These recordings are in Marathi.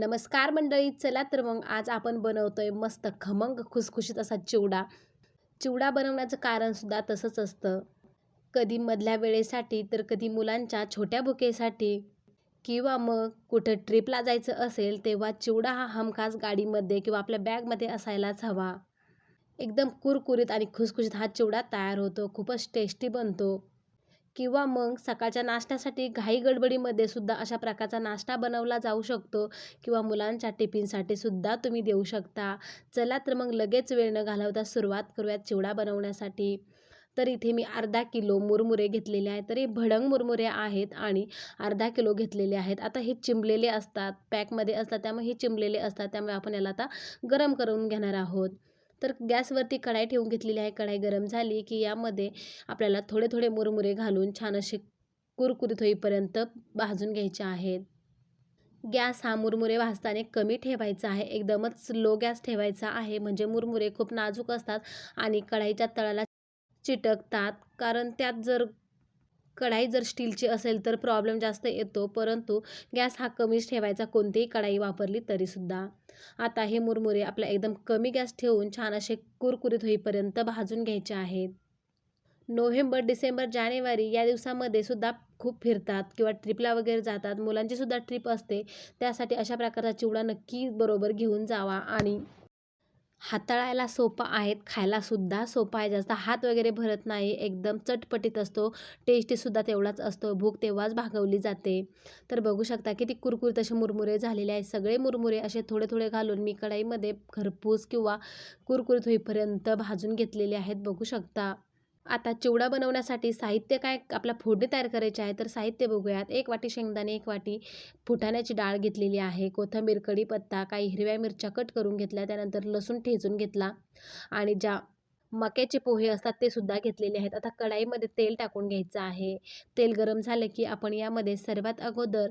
नमस्कार मंडळी चला तर मग आज आपण बनवतोय मस्त खमंग खुसखुशीत असा चिवडा. चिवडा बनवण्याचं कारणसुद्धा तसंच असतं. कधी मधल्या वेळेसाठी तर कधी मुलांच्या छोट्या बुकेसाठी किंवा मग कुठं ट्रिपला जायचं असेल तेव्हा चिवडा हा हमखास गाडीमध्ये किंवा आपल्या बॅगमध्ये असायलाच हवा. एकदम कुरकुरीत आणि खुसखुशीत हा चिवडा तयार होतो खूपच टेस्टी बनतो. किंवा मग सकाळच्या नाश्त्यासाठी घाई गडबडीमध्ये सुद्धा अशा प्रकारचा नाश्ता बनवला जाऊ शकतो किंवा मुलांच्या टिफिनसाठी सुद्धा तुम्ही देऊ शकता. चला तर मग लगेच वेळ न घालवता सुरुवात करूयात चिवडा बनवण्यासाठी. तर इथे मी अर्धा किलो मुरमुरे घेतलेले आहेत. हे भडंग मुरमुरे आहेत आणि अर्धा किलो घेतलेले आहेत. आता हे चिंबलेले असतात पॅकमध्ये असतात त्यामुळे हे चिंबलेले असतात त्यामुळे आपण याला आता गरम करून घेणार आहोत. तर गॅसवरती कढाई ठेवून घेतलेली आहे. कढाई गरम झाली की यामध्ये आपल्याला थोडे थोडे मुरमुरे घालून छान असे कुरकुरीत होईपर्यंत भाजून घ्यायचे आहेत. गॅस हा मुरमुरे भाजताना कमी ठेवायचा आहे. एकदमच लो गॅस ठेवायचा आहे. म्हणजे मुरमुरे खूप नाजूक असतात आणि कढाईच्या तळाला चिटकतात. कारण त्यात जर कढाई जर स्टीलची असेल तर प्रॉब्लेम जास्त येतो परंतु गॅस हा कमीच ठेवायचा कोणतीही कढाई वापरली तरीसुद्धा. आता हे मुरमुरे आपला एकदम कमी गॅस ठेवून छान असे कुरकुरीत होईपर्यंत भाजून घ्यायचे आहेत. नोव्हेंबर डिसेंबर जानेवारी या दिवसामध्ये सुद्धा खूप फिरतात किंवा ट्रिपला वगैरे जातात. मुलांची सुद्धा ट्रिप असते. त्यासाठी अशा प्रकारचा चिवडा नक्की बरोबर घेऊन जावा आणि हाताळायला सोपा आहेत खायलासुद्धा सोपा आहे. जास्त हात वगैरे भरत नाही एकदम चटपटीत असतो टेस्टीसुद्धा तेवढाच असतो भूक तेव्हाच भागवली जाते. तर बघू शकता किती कुरकुरीत असे मुरमुरे झालेले आहेत. सगळे मुरमुरे असे थोडे थोडे घालून मी कढाईमध्ये खरपूस किंवा कुरकुरीत होईपर्यंत भाजून घेतलेले आहेत. बघू शकता. आता चिवडा बनवण्यासाठी साहित्य काय आपला फोडणी तयार करायची आहे तर साहित्य बघूयात. एक वाटी शेंगदाणे एक वाटी फुटाण्याची डाळ घेतलेली आहे. कोथिंबीर कढीपत्ता काही हिरव्या मिरच्या कट करून घेतल्या त्यानंतर लसूण ठेचून घेतला आणि ज्या मक्याचे पोहे असतात ते सुद्धा घेतलेले आहेत. आता कढाईमध्ये तेल टाकून घ्यायचं आहे. तेल गरम झालं की आपण यामध्ये सर्वात अगोदर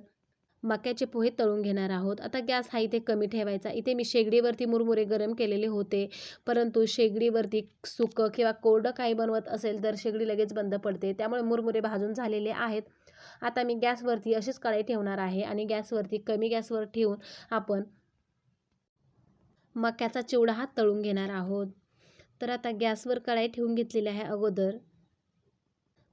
मक्याचे पोहे तळून घेणार आहोत. आता गॅस हा इथे कमी ठेवायचा. इथे मी शेगडीवरती मुरमुरे गरम केलेले होते. परंतु शेगडीवरती सुकं किंवा कोरडं काही बनवत असेल तर शेगडी लगेच बंद पडते. त्यामुळे मुरमुरे भाजून झालेले आहेत. आता मी गॅसवरती अशीच कढाई ठेवणार आहे आणि गॅसवरती कमी गॅसवर ठेवून आपण मक्याचा चिवडा हा तळून घेणार आहोत. तर आता गॅसवर कढाई ठेवून घेतलेली आहे अगोदर.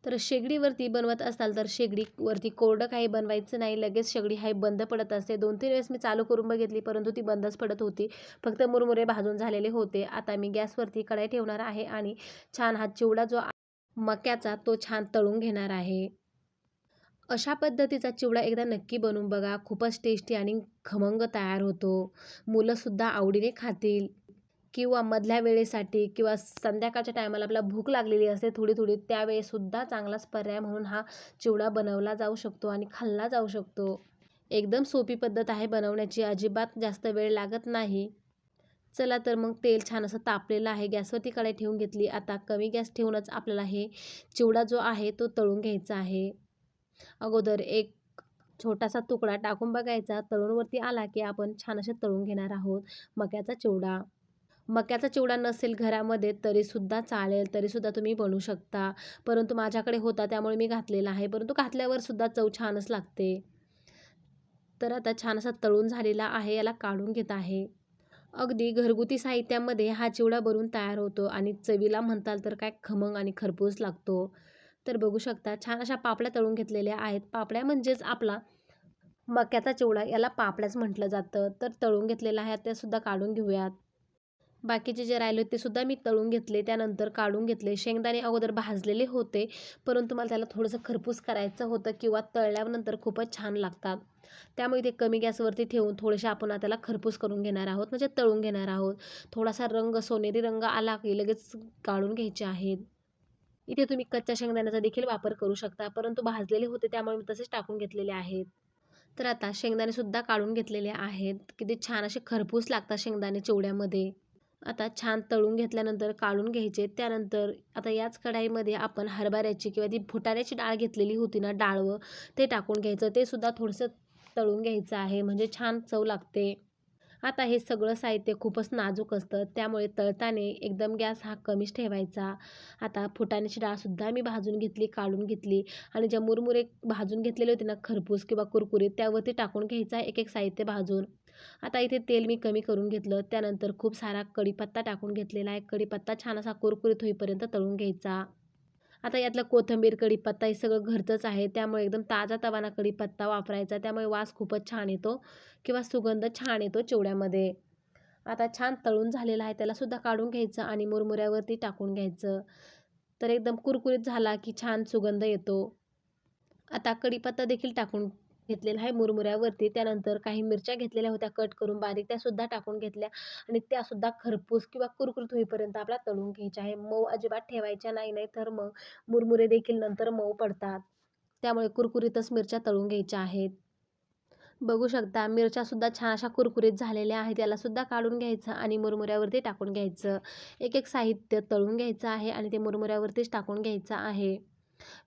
तर शेगडीवरती बनवत असाल तर शेगडीवरती कोरडं काही बनवायचं नाही. लगेच शेगडी हाय बंद पडत असते. दोन तीन वेळेस मी चालू करून बघितली परंतु ती बंदच पडत होती. फक्त मुरमुरे भाजून झालेले होते. आता मी गॅसवरती कढाई ठेवणार आहे आणि छान हा चिवडा जो मक्याचा तो छान तळून घेणार आहे. अशा पद्धतीचा चिवडा एकदा नक्की बनवून बघा. खूपच टेस्टी आणि खमंग तयार होतो. मुलंसुद्धा आवडीने खातील. किंवा मधल्या वेळेसाठी किंवा संध्याकाळच्या टायमाला आपल्याला भूक लागलेली असते थोडी थोडी त्यावेळेसुद्धा चांगलाच पर्याय म्हणून हा चिवडा बनवला जाऊ शकतो आणि खाल्ला जाऊ शकतो. एकदम सोपी पद्धत आहे बनवण्याची अजिबात जास्त वेळ लागत नाही. चला तर मग तेल छान असं तापलेलं आहे गॅसवरती कढाई ठेवून घेतली. आता कमी गॅस ठेवूनच आपल्याला हे चिवडा जो आहे तो तळून घ्यायचा आहे. अगोदर एक छोटासा तुकडा टाकून बघायचा. तळूनवरती आला की आपण छान असे तळून घेणार आहोत मक्याचा चिवडा. मक्याचा चिवडा नसेल घरामध्ये तरीसुद्धा चालेल तरीसुद्धा तुम्ही बनवू शकता. परंतु माझ्याकडे होता त्यामुळे मी घातलेला आहे. परंतु घातल्यावर सुद्धा चव छानच लागते. तर आता छान असा तळून झालेला आहे याला काढून घेत आहे. अगदी घरगुती साहित्यामध्ये हा चिवडा बनवून तयार होतो आणि चवीला म्हणताल तर काय खमंग आणि खरपूस लागतो. तर बघू शकता छान अशा पापड्या तळून घेतलेल्या आहेत. पापड्या म्हणजेच आपला मक्याचा चिवडा याला पापड्याच म्हटलं जातं. तर तळून घेतलेला आहे त्यासुद्धा काढून घेऊयात. बाकीचे जे राहिले ते सुद्धा मी तळून घेतले त्यानंतर काढून घेतले. शेंगदाणे अगोदर भाजलेले होते परंतु मला त्याला थोडंसं खरपूस करायचं होतं किंवा तळल्यानंतर खूपच छान लागतात. त्यामुळे ते कमी गॅसवरती ठेवून थोडेसे आपण त्याला खरपूस करून घेणार आहोत म्हणजे तळून घेणार आहोत. थोडासा रंग सोनेरी रंग आला की लगेच काढून घ्यायचे आहेत. इथे तुम्ही कच्च्या शेंगदाण्याचा देखील वापर करू शकता परंतु भाजलेले होते त्यामुळे मी तसेच टाकून घेतलेले आहेत. तर आता शेंगदाणेसुद्धा काढून घेतलेले आहेत. किती छान असे खरपूस लागतात शेंगदाणे चिवड्यामध्ये. आता छान तळून घेतल्यानंतर काढून घ्यायचे. त्यानंतर आता याच कढाईमध्ये आपण हरभऱ्याची किंवा ती फुटाण्याची डाळ घेतलेली होती ना डाळवं ते टाकून घ्यायचं. ते सुद्धा थोडंसं तळून घ्यायचं आहे म्हणजे छान चव लागते. आता हे सगळं साहित्य खूपच नाजूक असतं त्यामुळे तळताना एकदम गॅस हा कमीच ठेवायचा. आता फुटाण्याची डाळसुद्धा मी भाजून घेतली काढून घेतली. आणि ज्या मुरमुरे भाजून घेतलेले होते ना खरपूस किंवा कुरकुरीत त्यावरती टाकून घ्यायचा एक एक साहित्य भाजून. आता इथे तेल मी कमी करून घेतलं. त्यानंतर खूप सारा कढीपत्ता टाकून घेतलेला आहे. कढीपत्ता छान असा कुरकुरीत होईपर्यंत तळून घ्यायचा. आता यातलं कोथिंबीर कढीपत्ता हे सगळं घरचंच आहे. त्यामुळे एकदम ताजा तवाना कढीपत्ता वापरायचा. त्यामुळे वास खूपच छान येतो किंवा सुगंध छान येतो चिवड्यामध्ये. आता छान तळून झालेला आहे. त्यालासुद्धा काढून घ्यायचं आणि मुरमुऱ्यावरती टाकून घ्यायचं. तर एकदम कुरकुरीत झाला की छान सुगंध येतो. आता कढीपत्ता देखील टाकून घेतलेला आहे मुरमुऱ्यावरती. त्यानंतर काही मिरच्या घेतलेल्या होत्या कट करून बारीक. त्यासुद्धा टाकून घेतल्या आणि त्यासुद्धा खरपूस किंवा कुरकुरीत होईपर्यंत आपला तळून घ्यायच्या आहे. मऊ अजिबात ठेवायच्या नाही नाही तर मग मुरमुरे देखील नंतर मऊ पडतात. त्यामुळे कुरकुरीतच मिरच्या तळून घ्यायच्या आहेत. बघू शकता मिरच्यासुद्धा छान अशा कुरकुरीत झालेल्या आहेत. त्यालासुद्धा काढून घ्यायचं आणि मुरमुऱ्यावरती टाकून घ्यायचं. एक एक साहित्य तळून घ्यायचं आहे आणि ते मुरमुऱ्यावरतीच टाकून घ्यायचं आहे.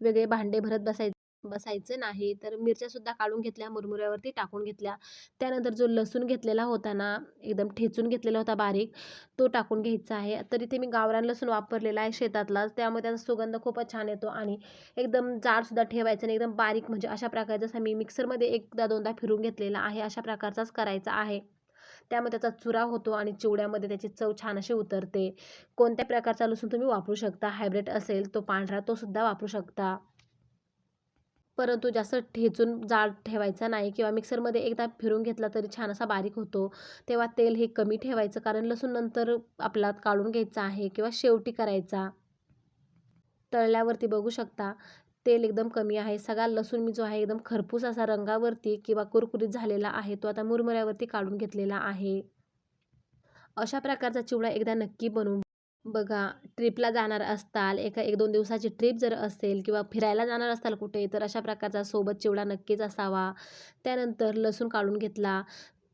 वेगळे भांडे भरत बसायचे बसायचं नाही तर मिरच्यासुद्धा काढून घेतल्या मुरमुऱ्यावरती टाकून घेतल्या. त्यानंतर जो लसूण घेतलेला होता ना एकदम ठेचून घेतलेला होता बारीक तो टाकून घ्यायचा आहे. तर इथे मी गावरान लसूण वापरलेला आहे शेतातलाच त्यामुळे त्याचा सुगंध खूपच छान येतो आणि एकदम जाडसुद्धा ठेवायचं आणि एकदम बारीक म्हणजे अशा प्रकारे जसं मी मिक्सरमध्ये एकदा दोनदा फिरून घेतलेला आहे अशा प्रकारचाच करायचा आहे. त्यामुळे त्याचा चुरा होतो आणि चिवड्यामध्ये त्याची चव छान अशी उतरते. कोणत्या प्रकारचा लसूण तुम्ही वापरू शकता हायब्रिड असेल तो पांढरा तो सुद्धा वापरू शकता. परंतु जास्त ठेचून जाड ठेवायचा नाही किंवा मिक्सरमध्ये एकदा फिरून घेतला तरी छान असा बारीक होतो. तेव्हा तेल हे कमी ठेवायचं कारण लसूण नंतर आपला काढून घ्यायचा आहे किंवा शेवटी करायचा. तळल्यावरती बघू शकता तेल एकदम कमी आहे. सगळा लसूण मी जो आहे एकदम खरपूस असा रंगावरती किंवा कुरकुरीत झालेला आहे तो आता मुरमुऱ्यावरती काढून घेतलेला आहे. अशा प्रकारचा चिवडा एकदा नक्की बनवून बघा ट्रिपला जाणार असताल एका एक दोन दिवसाची ट्रिप जर असेल किंवा फिरायला जाणार असाल कुठे तर अशा प्रकारचा सोबत चिवडा नक्कीच असावा. त्यानंतर लसूण काढून घेतला.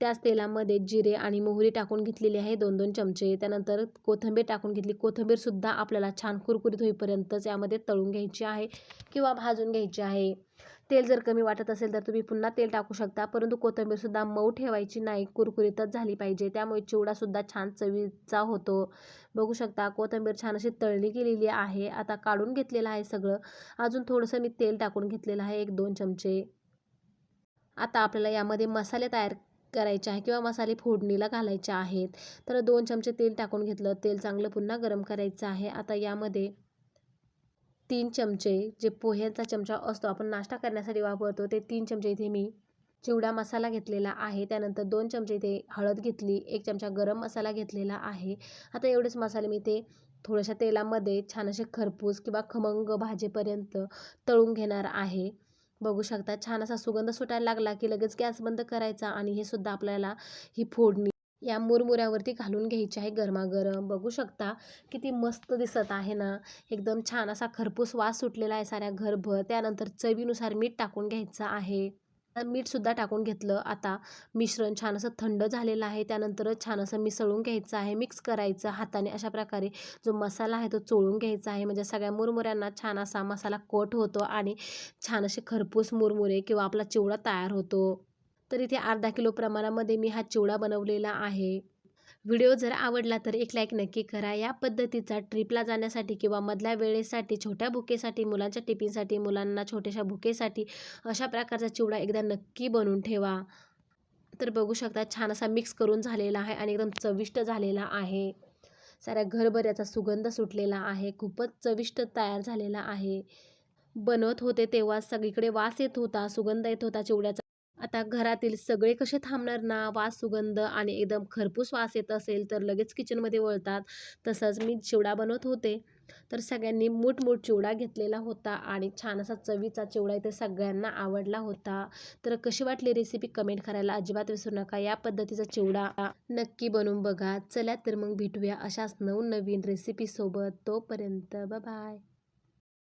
त्याच तेलामध्ये जिरे आणि मोहरी टाकून घेतलेली आहे दोन दोन चमचे. त्यानंतर कोथिंबीर टाकून घेतली. कोथिंबीरसुद्धा आपल्याला छान कुरकुरीत होईपर्यंत यामध्ये तळून घ्यायची आहे किंवा भाजून घ्यायची आहे. तेल जर कमी वाटत असेल तर तुम्ही पुन्हा तेल टाकू शकता. परंतु कोथिंबीरसुद्धा मऊ ठेवायची नाही. कुरकुरीतच झाली पाहिजे. त्यामुळे चिवडासुद्धा छान चवीचा होतो. बघू शकता कोथिंबीर छान अशी तळली गेलेली आहे. आता काढून घेतलेलं आहे सगळं. अजून थोडंसं मी तेल टाकून घेतलेलं आहे. एक दोन चमचे. आता आपल्याला यामध्ये मसाले तयार करायचे आहे किंवा मसाले फोडणीला घालायचे आहेत. तर दोन चमचे तेल टाकून घेतलं. तेल चांगलं पुन्हा गरम करायचं आहे. आता यामध्ये तीन चमचे जे पोह्यांचा चमचा असतो आपण नाश्ता करण्यासाठी वापरतो ते तीन चमचे इथे मी चिवडा मसाला घेतलेला आहे. त्यानंतर दोन चमचे इथे हळद घेतली एक चमचा गरम मसाला घेतलेला आहे. आता एवढेच मसाले मी ते थोड्याशा तेलामध्ये छान असे खरपूस किंवा खमंग भाजेपर्यंत तळून घेणार आहे. बघू शकता छान असा सुगंध सुटायला लागला की लगेच गॅस बंद करायचा आणि हे सुद्धा आपल्याला ही फोडणी या मुरमुऱ्यावरती घालून घ्यायची आहे गरमागरम. बघू शकता किती मस्त दिसत आहे ना. एकदम छान असा खरपूस वास सुटलेला आहे साऱ्या घरभर. त्यानंतर चवीनुसार मीठ टाकून घ्यायचं आहे. मीठसुद्धा टाकून घेतलं. आता मिश्रण छान असं थंड झालेलं आहे. त्यानंतरच छान असं मिसळून घ्यायचं आहे. मिक्स करायचं हाताने अशा प्रकारे जो मसाला आहे तो चोळून घ्यायचा आहे. म्हणजे सगळ्या मुरमुऱ्यांना छान असा मसाला कोट होतो आणि छान असे खरपूस मुरमुरे किंवा आपला चिवडा तयार होतो. तर इथे अर्धा किलो प्रमाणामध्ये मी हा चिवडा बनवलेला आहे. व्हिडिओ जर आवडला तर एक लाईक नक्की करा. या पद्धतीचा ट्रिपला जाण्यासाठी किंवा मधल्या वेळेसाठी छोट्या भुकेसाठी मुलांच्या टिफिनसाठी मुलांना छोट्याशा भुकेसाठी अशा प्रकारचा चिवडा एकदा नक्की बनवून ठेवा. तर बघू शकता छान असा मिक्स करून झालेला आहे आणि एकदम चविष्ट झालेला आहे. साऱ्या घरभर याचा सुगंध सुटलेला आहे. खूपच चविष्ट तयार झालेला आहे. बनवत होते तेव्हा सगळीकडे वास येत होता सुगंध येत होता चिवड्याचा. आता घरातील सगळे कसे थांबणार ना? वास सुगंध आणि एकदम खरपूस वास येत असेल तर लगेच किचनमध्ये वळतात. तसंच मी चिवडा बनवत होते. तर सगळ्यांनी मूठमूठ चिवडा घेतलेला होता आणि छान असा चवीचा चिवडा इथे सगळ्यांना आवडला होता. तर कशी वाटली रेसिपी कमेंट करायला अजिबात विसरू नका. या पद्धतीचा चिवडा नक्की बनवून बघा. चला तर मग भेटूया अशाच नवनवीन रेसिपीसोबत तोपर्यंत बाय